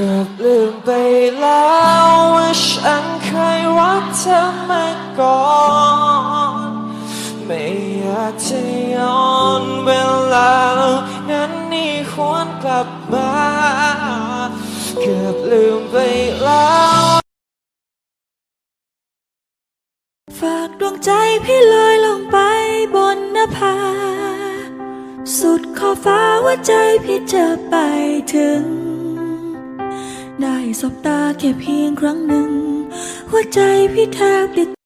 ือบลืมไปแล้วว่าฉันเคยรักเธอมาก่อน ไม่อยากจะย้อนเวลานั้นนี่ควรกลับมาเกือบลืมไปแล้วฝากดวงใจพี่ลอยลงไปบนนภา สุดขอบฟ้าว่าใจพี่จะไปถึง สบตาแค่เพียงครั้งหนึ่ง หัวใจพี่แทบเด็ด